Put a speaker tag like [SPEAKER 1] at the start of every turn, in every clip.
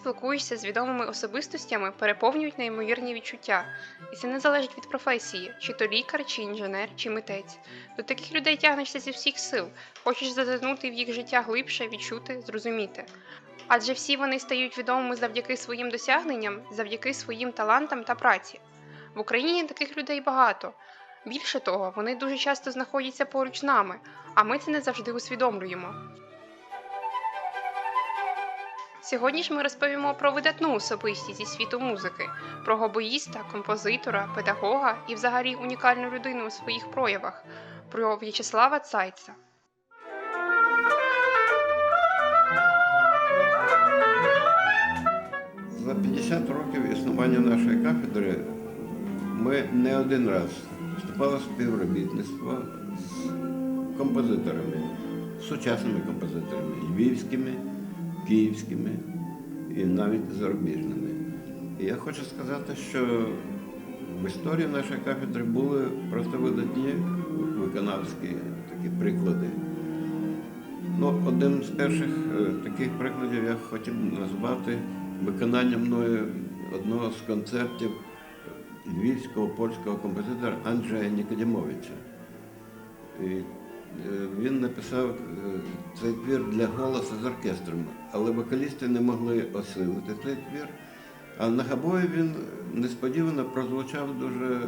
[SPEAKER 1] Спілкуєшся з відомими особистостями, переповнюють неймовірні відчуття, і це не залежить від професії, чи то лікар, чи інженер, чи митець. До таких людей тягнешся зі всіх сил, хочеш зазирнути в їх життя глибше, відчути, зрозуміти. Адже всі вони стають відомими завдяки своїм досягненням, завдяки своїм талантам та праці. В Україні таких людей багато. Більше того, вони дуже часто знаходяться поруч з нами, а ми це не завжди усвідомлюємо. Сьогодні ж ми розповімо про видатну особистість зі світу музики, про гобоїста, композитора, педагога і взагалі унікальну людину у своїх проявах, про В'ячеслава Цайца.
[SPEAKER 2] За 50 років існування нашої кафедри ми не один раз вступали в співробітництво з композиторами, сучасними композиторами, львівськими, київськими і навіть зарубіжними. І я хочу сказати, що в історії нашої кафедри були просто видатні виконавські такі приклади. Ну, одним з перших е, таких прикладів я хотів назвати виконання мною одного з концертів львівського польського композитора Анджея Нікодімовича. Е, він написав е, цей твір для голосу з оркестром, але вокалісти не могли осилити цей твір. А на габої він несподівано прозвучав дуже е,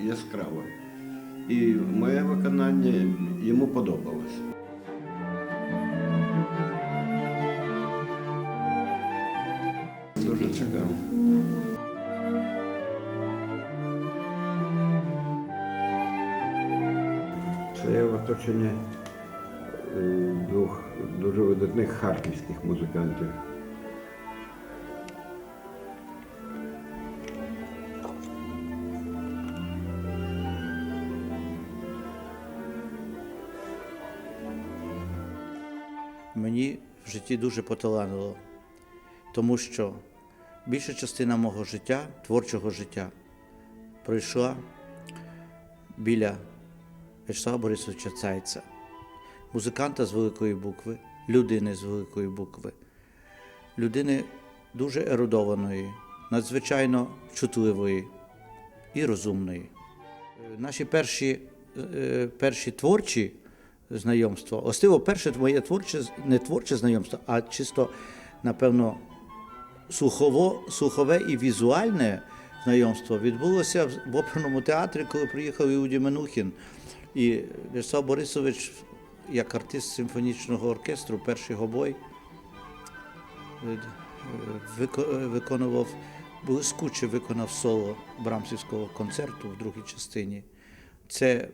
[SPEAKER 2] яскраво. І моє виконання йому подобалося. Це я в оточенні е, двох дуже видатних харківських музикантів.
[SPEAKER 3] мені в житті дуже поталанило, тому що більша частина мого життя, творчого життя, пройшла біля Вячеслава Борисовича Цайца, музиканта з великої букви, людини з великої букви, людини дуже ерудованої, надзвичайно чутливої і розумної. Е, Наші перші, е, перші творчі знайомства, властиво, перше моє творче, не творче знайомство, а чисто, напевно, слухово, слухове і візуальне знайомство відбулося в оперному театрі, коли приїхав Іуді Менухін. І Вячеслав Борисович, як артист симфонічного оркестру, перший гобой, е, е, виконував, блискуче виконав соло Брамсівського концерту в другій частині. Це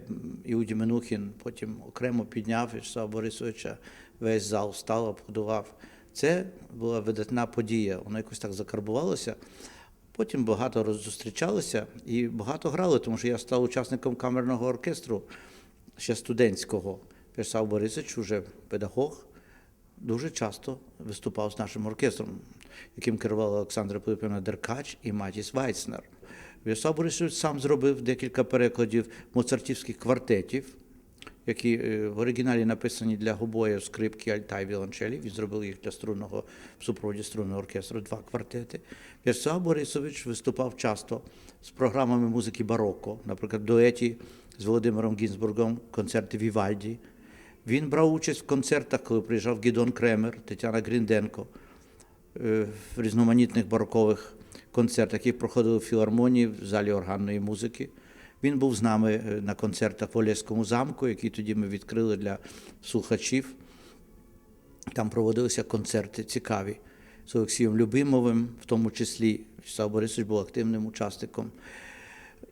[SPEAKER 3] Іуді Менухін потім окремо підняв Вячеслава Борисовича, весь зал встав, аплодував. Це була видатна подія, воно якось так закарбувалося. Потім багато роззустрічалися і багато грали, тому що я став учасником камерного оркестру ще студентського. Вячеслав Борисович, вже педагог, дуже часто виступав з нашим оркестром, яким керувала Олександра Пилипівна Деркач і Матіс Вайцнер. В'ячеслав Борисович сам зробив декілька перекладів моцартівських квартетів, які е, в оригіналі написані для гобоя, скрипки, альта і віолончелі. Він зробив їх для струнного в супроводі струнного оркестру, два квартети. В'ячеслав Борисович виступав часто з програмами музики бароко, наприклад, дуеті з Володимиром Гінзбургом, концерти Вівальді. Він брав участь в концертах, коли приїжджав Гідон Кремер, Тетяна Грінденко е, в різноманітних барокових концертах, які проходили в філармонії в залі органної музики. Він був з нами е, на концертах в Олеському замку, які тоді ми відкрили для слухачів. Там проводилися концерти цікаві з Олексієм Любимовим, в тому числі Вячеслав Борисович був активним учасником.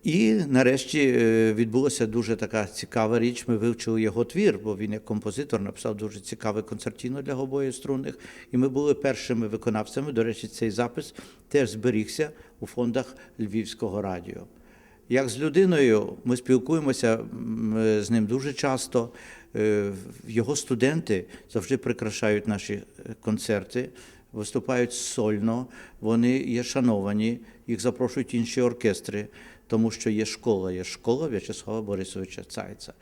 [SPEAKER 3] І нарешті е, відбулася дуже така цікава річ. Ми вивчили його твір, бо він як композитор написав дуже цікаве концертіно для гобої струнних. І ми були першими виконавцями. До речі, цей запис теж зберігся у фондах Львівського радіо. Як з людиною ми спілкуємося е, з ним дуже часто. Е, Його студенти завжди прикрашають наші концерти, виступають сольно, вони є шановані, їх запрошують інші оркестри, тому що є школа, є школа В'ячеслава Борисовича Цайца.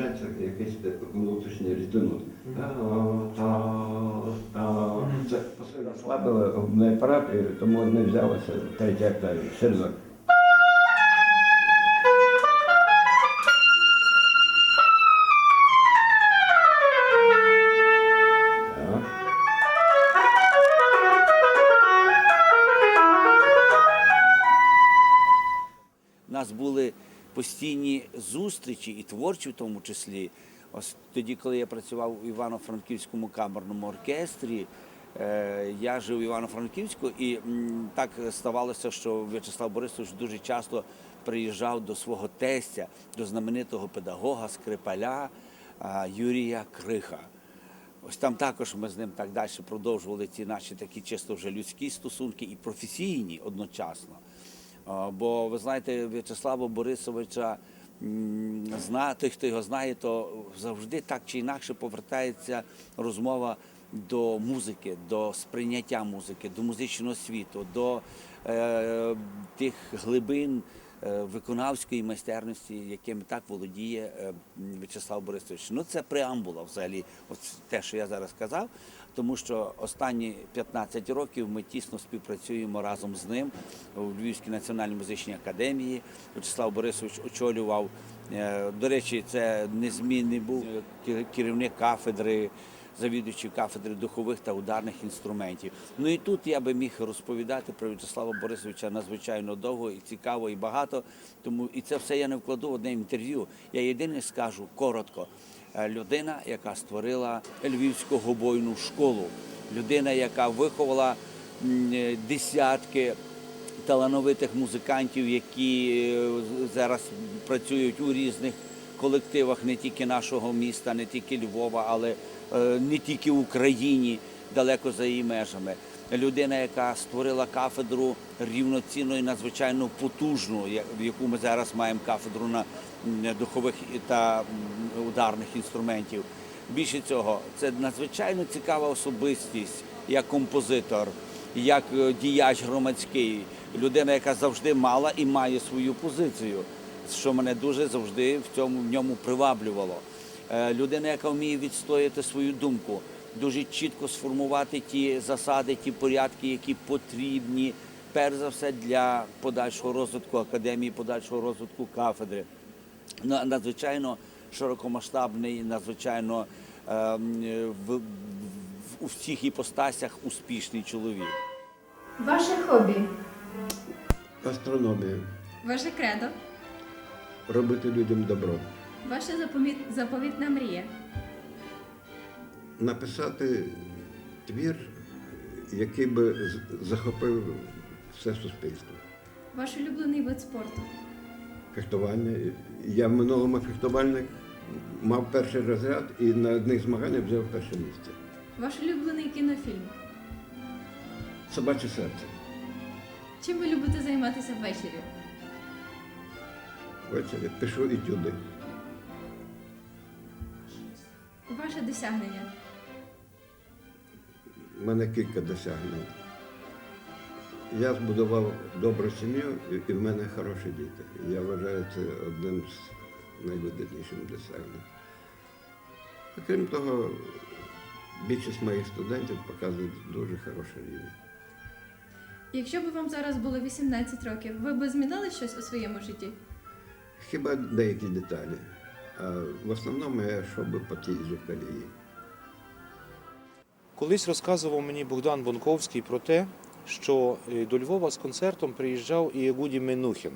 [SPEAKER 2] Намічається якийсь внутрішній різинут. Це посильно слабили тому не взялося третя октаві. Серзак.
[SPEAKER 4] Постійні зустрічі, і творчі в тому числі. Ось тоді, коли я працював у Івано-Франківському камерному оркестрі, е, я жив у Івано-Франківську, і так ставалося, що В'ячеслав Борисович дуже часто приїжджав до свого тестя, до знаменитого педагога, скрипаля Юрія Криха. Ось там також ми з ним так далі продовжували ці наші такі чисто вже людські стосунки і професійні одночасно. Бо ви знаєте, В'ячеслава Борисовича зна, той, хто його знає, то завжди так чи інакше повертається розмова до музики, до сприйняття музики, до музичного світу, до е, тих глибин е, виконавської майстерності, якими так володіє е, В'ячеслав Борисович. Ну це преамбула взагалі, от те, що я зараз казав, тому що останні 15 років ми тісно співпрацюємо разом з ним у Львівській національній музичній академії. В'ячеслав Борисович очолював. е, До речі, це незмінний був керівник кафедри завідувачів кафедри духових та ударних інструментів. Ну і тут я би міг розповідати про В'ячеслава Борисовича надзвичайно довго і цікаво, і багато. Тому і це все я не вкладу в одне інтерв'ю. Я єдине скажу коротко. Е, Людина, яка створила Львівську гобойну школу, людина, яка виховала е, десятки талановитих музикантів, які е, зараз працюють у різних колективах не тільки нашого міста, не тільки Львова, але не тільки в Україні, далеко за її межами. Людина, яка створила кафедру рівноцінно і надзвичайно потужну, в яку ми зараз маємо кафедру на духових та ударних інструментів. Більше цього, це надзвичайно цікава особистість як композитор, як е, діяч громадський, людина, яка завжди мала і має свою позицію, що мене дуже завжди в цьому в ньому приваблювало. Е, Людина, яка вміє відстояти свою думку, дуже чітко сформувати ті засади, ті порядки, які потрібні, перш за все для подальшого розвитку академії, подальшого розвитку кафедри. Надзвичайно широкомасштабний, надзвичайно ем, в, в, у всіх іпостасях успішний чоловік.
[SPEAKER 5] Ваше хобі,
[SPEAKER 2] Астрономія.
[SPEAKER 5] ваше кредо,
[SPEAKER 2] Робити людям добро.
[SPEAKER 5] ваша заповітна мрія,
[SPEAKER 2] Написати твір, який би захопив все суспільство.
[SPEAKER 5] ваш улюблений вид спорту,
[SPEAKER 2] Фехтування. Я в минулому фехтувальник мав перший розряд і на одних змаганнях взяв перше місце.
[SPEAKER 5] ваш улюблений кінофільм.
[SPEAKER 2] Собаче серце.
[SPEAKER 5] Чим ви любите займатися ввечері?
[SPEAKER 2] Ввечері пишу етюди.
[SPEAKER 5] Ваше досягнення.
[SPEAKER 2] У мене кілька досягнень. Я збудував добру сім'ю і- і в мене хороші діти. Я вважаю це одним з найвидатніших досягнень. Окрім того, більшість моїх студентів показують дуже хороший рівень.
[SPEAKER 5] Якщо б вам зараз було 18 років, ви б змінили щось у своєму житті?
[SPEAKER 2] Хіба деякі деталі. А в основному я йшов би по тій же колії.
[SPEAKER 6] Колись розказував мені Богдан Бонковський про те, що е, до Львова з концертом приїжджав і Ягуді Менухін.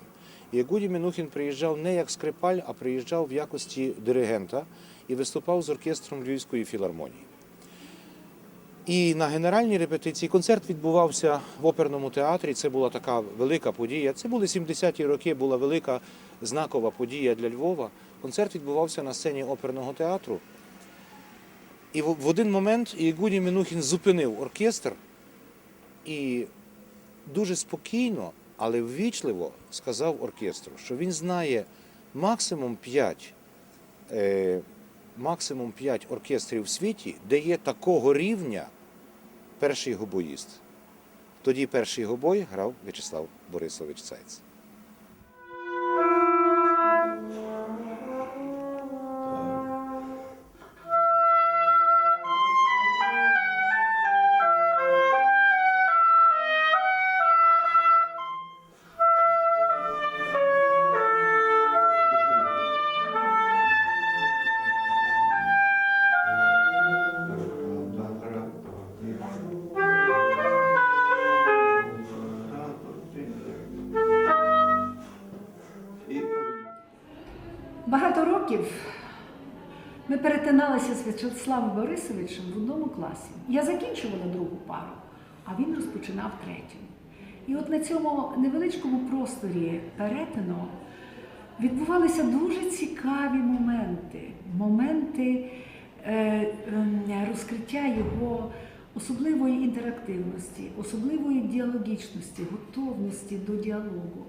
[SPEAKER 6] Ягуді Менухін приїжджав не як скрипаль, а приїжджав в якості диригента і виступав з оркестром Львівської філармонії. І на генеральній репетиції концерт відбувався в оперному театрі. Це була така велика подія. Це були 70-ті роки, була велика знакова подія для Львова. Концерт відбувався на сцені оперного театру. І в один момент Ігуді Мінухін зупинив оркестр і дуже спокійно, але ввічливо сказав оркестру, що він знає максимум 5, е, максимум 5 оркестрів в світі, де є такого рівня перший гобоїст. Тоді перший гобой грав В'ячеслав Борисович Цайц.
[SPEAKER 7] Перетиналися з В'ячеславом Борисовичем в одному класі. Я закінчувала другу пару, а він розпочинав третю. І от на цьому невеличкому просторі перетину відбувалися дуже цікаві моменти, моменти е, ем, розкриття його особливої інтерактивності, особливої діалогічності, готовності до діалогу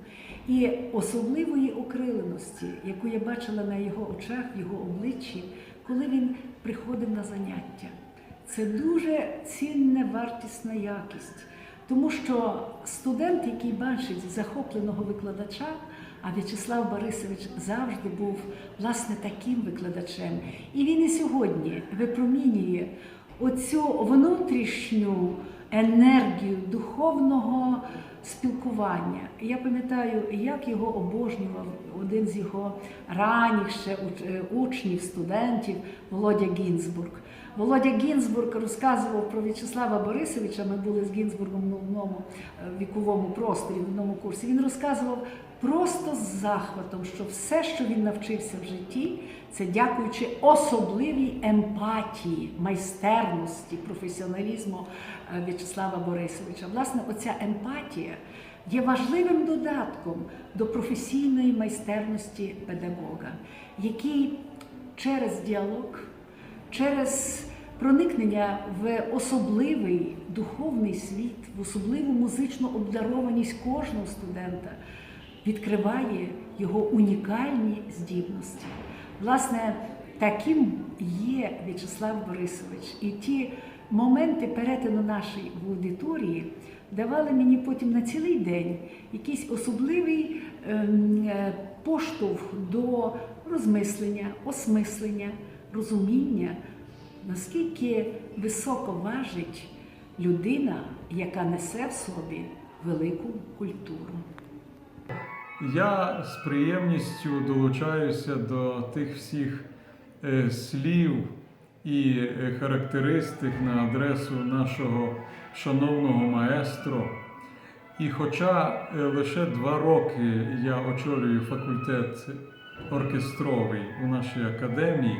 [SPEAKER 7] і особливої окриленості, яку я бачила на його очах, в його обличчі, коли він приходив на заняття. Це дуже цінна вартісна якість, тому що студент, який бачить захопленого викладача, а В'ячеслав Борисович завжди був власне таким викладачем. І він і сьогодні випромінює оцю внутрішню енергію духовного спілкування. Я пам'ятаю, як його обожнював один з його ранніх е, учнів, студентів Володя Гінзбург. Володя Гінзбург розказував про В'ячеслава Борисовича. Ми були з Гінзбургом в одному е, віковому просторі, в одному курсі. Він розказував просто з захватом, що все, що він навчився в житті, це дякуючи особливій емпатії, майстерності, професіоналізму е, В'ячеслава Борисовича. Власне, оця емпатія є важливим додатком до професійної майстерності педагога, який через діалог, через проникнення в особливий духовний світ, в особливу музичну обдарованість кожного студента відкриває його унікальні здібності. Власне, таким є В'ячеслав Борисович. І ті моменти перетину нашої в аудиторії давали мені потім на цілий день якийсь особливий ем, е, поштовх до розмислення, осмислення, розуміння, наскільки високо важить людина, яка несе в собі велику культуру.
[SPEAKER 8] Я з приємністю долучаюся до тих всіх е, слів і е, характеристик на адресу нашого шановного маестро. І хоча е, лише два роки я очолюю факультет оркестровий у нашій академії,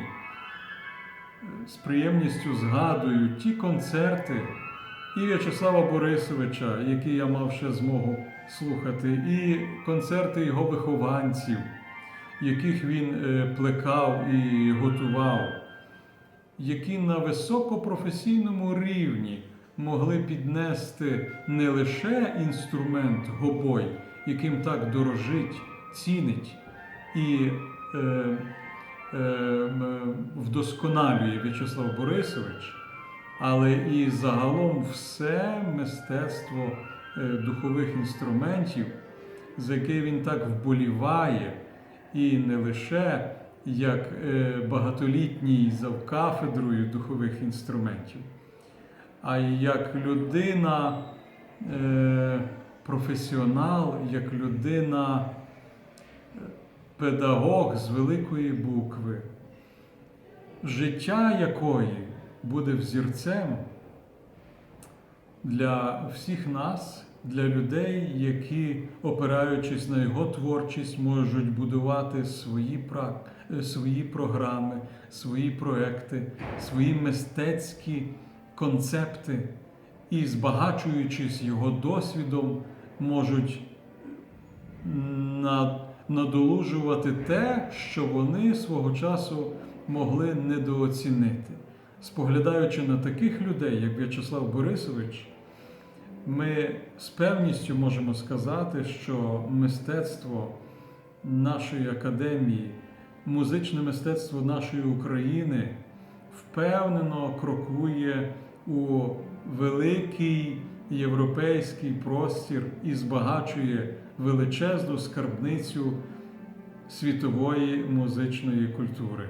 [SPEAKER 8] з приємністю згадую ті концерти і В'ячеслава Борисовича, які я мав ще змогу слухати, і концерти його вихованців, яких він е, плекав і готував, які на високопрофесійному рівні могли піднести не лише інструмент гобой, яким так дорожить, цінить і е, е, вдосконалює В'ячеслав Борисович, але і загалом все мистецтво духових інструментів, за яке він так вболіває, і не лише як е, багатолітній завкафедрою духових інструментів, а й як людина, е, професіонал, як людина, е, педагог з великої букви, життя якої буде взірцем для всіх нас, для людей, які, опираючись на його творчість, можуть будувати свої, прак- е, свої програми, свої проекти, свої мистецькі концепти і, збагачуючись його досвідом, можуть надолужувати те, що вони свого часу могли недооцінити. Споглядаючи на таких людей, як В'ячеслав Борисович, ми з певністю можемо сказати, що мистецтво нашої академії, музичне мистецтво нашої України впевнено крокує у великий європейський простір і збагачує величезну скарбницю світової музичної культури.